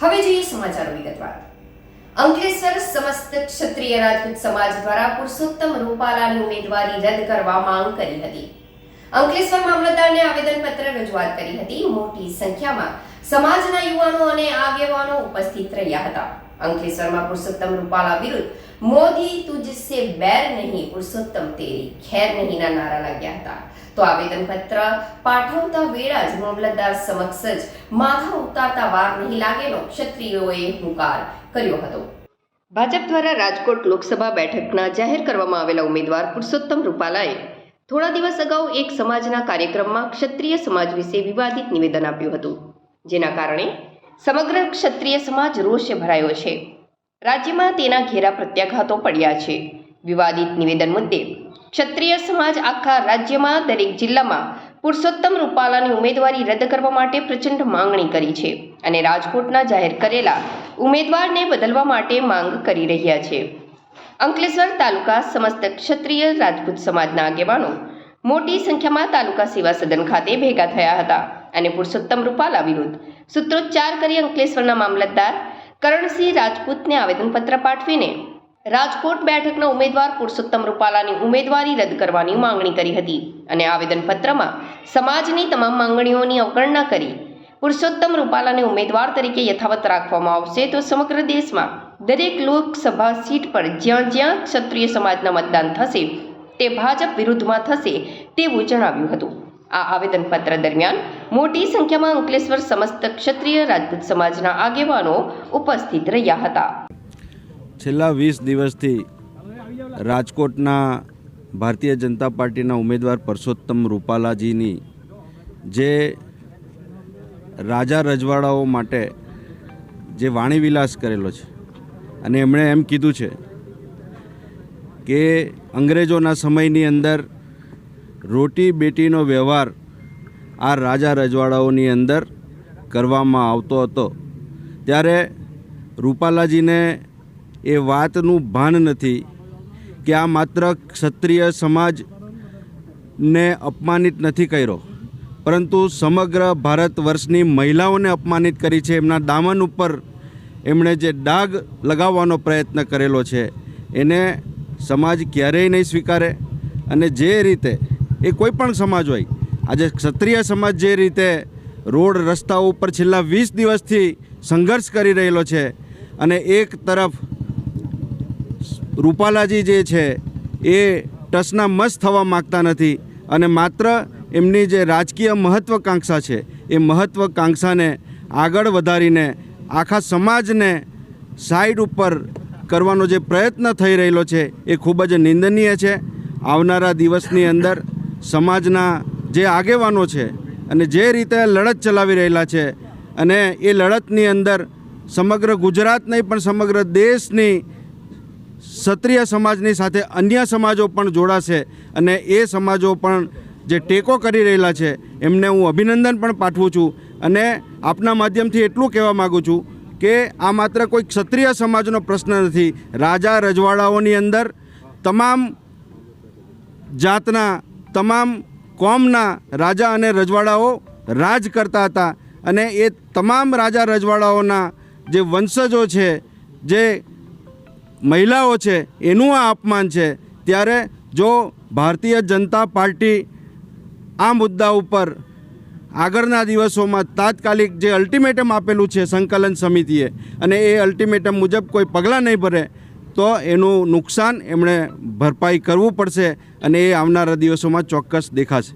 હવે જોઈએ સમાચારો વિગતવાર. અંકલેશ્વર સમસ્ત ક્ષત્રિય રાજપૂત સમાજ દ્વારા પુરુષોત્તમ રૂપાલાની ઉમેદવારી રદ કરવા માંગ કરી હતી. અંકલેશ્વર મામલતદારને આવેદનપત્ર રજૂઆત કરી હતી. મોટી સંખ્યામાં સમાજના યુવાનો અને આગેવાનો ઉપસ્થિત રહ્યા હતા. અંકલેશ્વરમાં પુરુષોત્તમ રૂપાલા વિરુદ્ધ મોદી તુજસે બેર નહીં, પુરુષોત્તમ તેરી ખેર નહીંના નારા લાગ્યા હતા. તો આવેદનપત્ર પાઠવતા વેળા જ મામલતદાર સમક્ષ જ માથા ઉતારતા વાર નહીં લાગેનો ક્ષત્રિયોએ હુંકાર કર્યો હતો. ભાજપ દ્વારા રાજકોટ લોકસભા બેઠકના જાહેર કરવામાં આવેલા ઉમેદવાર પુરુષોત્તમ રૂપાલાએ થોડા દિવસ અગાઉ એક સમાજના કાર્યક્રમમાં ક્ષત્રિય સમાજ વિશે વિવાદિત નિવેદન આપ્યું હતું. જેના કારણે સમગ્ર ક્ષત્રિય સમાજ રોષે ભરાયો છે. રાજ્યમાં તેના ઘેરા પ્રત્યાઘાતો પડ્યા છે. વિવાદિત નિવેદન મુદ્દે ક્ષત્રિય સમાજ આખા રાજ્યમાં દરેક જિલ્લામાં પુરુષોત્તમ રૂપાલાની ઉમેદવારી રદ કરવા માટે પ્રચંડ માંગણી કરી છે અને રાજકોટના જાહેર કરેલા ઉમેદવારને બદલવા માટે માંગ કરી રહ્યા છે. અંકલેશ્વર તાલુકા સમસ્ત ક્ષત્રિય રાજપૂત સમાજના આગેવાનો મોટી સંખ્યામાં તાલુકા સેવા સદન ખાતે ભેગા થયા હતા. અને પુરુષોત્તમ રૂપાલા વિરુદ્ધ સૂત્રોચ્ચાર કરી અંકલેશ્વરના મામલતદાર કરણસિંહ રાજપૂતને આવેદનપત્ર પાઠવીને રાજકોટ બેઠકના ઉમેદવાર પુરુષોત્તમ રૂપાલાની ઉમેદવારી રદ કરવાની માંગણી કરી હતી અને આવેદનપત્રમાં સમાજની તમામ માંગણીઓની અવગણના કરી પુરુષોત્તમ રૂપાલાને ઉમેદવાર તરીકે યથાવત રાખવામાં આવશે તો સમગ્ર દેશમાં દરેક લોકસભા સીટ પર જ્યાં જ્યાં ક્ષત્રિય સમાજના મતદાન થશે તે ભાજપ વિરુદ્ધમાં થશે તેવું જણાવ્યું હતું. આ આવેદનપત્ર દરમિયાન મોટી સંખ્યામાં અંકલેશ્વર સમસ્ત ક્ષત્રિય રાજપૂત સમાજના આગેવાનો ઉપસ્થિત રહ્યા હતા. છેલ્લા વીસ દિવસથી રાજકોટના ભારતીય જનતા પાર્ટીના ઉમેદવાર પરસોત્તમ રૂપાલાજીની જે રાજા રજવાડાઓ માટે જે વાણીવિલાસ કરેલો છે અને એમણે એમ કીધું છે કે અંગ્રેજોના સમયની અંદર રોટી બેટીનો વ્યવહાર આ રાજા રજવાડાઓની અંદર કરવામાં આવતો હતો. ત્યારે રૂપાલાજીને એ વાતનું ભાન નથી કે આ માત્ર ક્ષત્રિય સમાજને અપમાનિત નથી કર્યો, પરંતુ સમગ્ર ભારત વર્ષની મહિલાઓને અપમાનિત કરી છે. એમના દામન ઉપર એમણે જે ડાઘ લગાવવાનો પ્રયત્ન કરેલો છે, એને સમાજ ક્યારેય નહીં સ્વીકારે અને જે રીતે એ કોઈ પણ સમાજ હોય આજે ક્ષત્રિય સમાજ જે રીતે રોડ રસ્તાઓ ઉપર છેલ્લા વીસ દિવસથી સંઘર્ષ કરી રહેલો છે અને એક તરફ રૂપાલાજી જે છે એ ટસના મસ થવા માગતા નથી અને માત્ર એમની જે રાજકીય મહત્ત્વાકાંક્ષા છે એ મહત્ત્વાકાંક્ષાને આગળ વધારીને આખા સમાજને સાઈડ ઉપર કરવાનો જે પ્રયત્ન થઈ રહેલો છે એ ખૂબ જ નિંદનીય છે. આવનારા દિવસની અંદર સમાજના જે આગેવાનો છે અને જે રીતે લડત ચલાવી રહેલા છે અને એ લડતની અંદર સમગ્ર ગુજરાત નહીં પણ સમગ્ર દેશની ક્ષત્રિય સમાજની સાથે અન્ય સમાજો પણ જોડાશે અને એ સમાજો પણ જે ટેકો કરી રહેલા છે એમને હું અભિનંદન પણ પાઠવું છું અને આપના માધ્યમથી એટલું કહેવા માગું છું કે આ માત્ર કોઈ ક્ષત્રિય સમાજનો પ્રશ્ન નથી. રાજા રજવાડાઓની અંદર તમામ જાતના, તમામ કોમના રાજા અને રજવાડાઓ રાજ કરતા હતા અને એ તમામ રાજા રજવાડાઓના જે વંશજો છે, જે મહિલાઓ છે, એનું આ અપમાન છે. ત્યારે જો ભારતીય જનતા પાર્ટી આ મુદ્દા ઉપર આગળના દિવસોમાં તાત્કાલિક જે અલ્ટિમેટમ આપેલું છે સંકલન સમિતિએ અને એ અલ્ટિમેટમ મુજબ કોઈ પગલાં નહીં ભરે તો એનું નુકસાન એમણે ભરપાઈ કરવું પડશે અને એ આવનારા દિવસોમાં ચોક્કસ દેખાશે.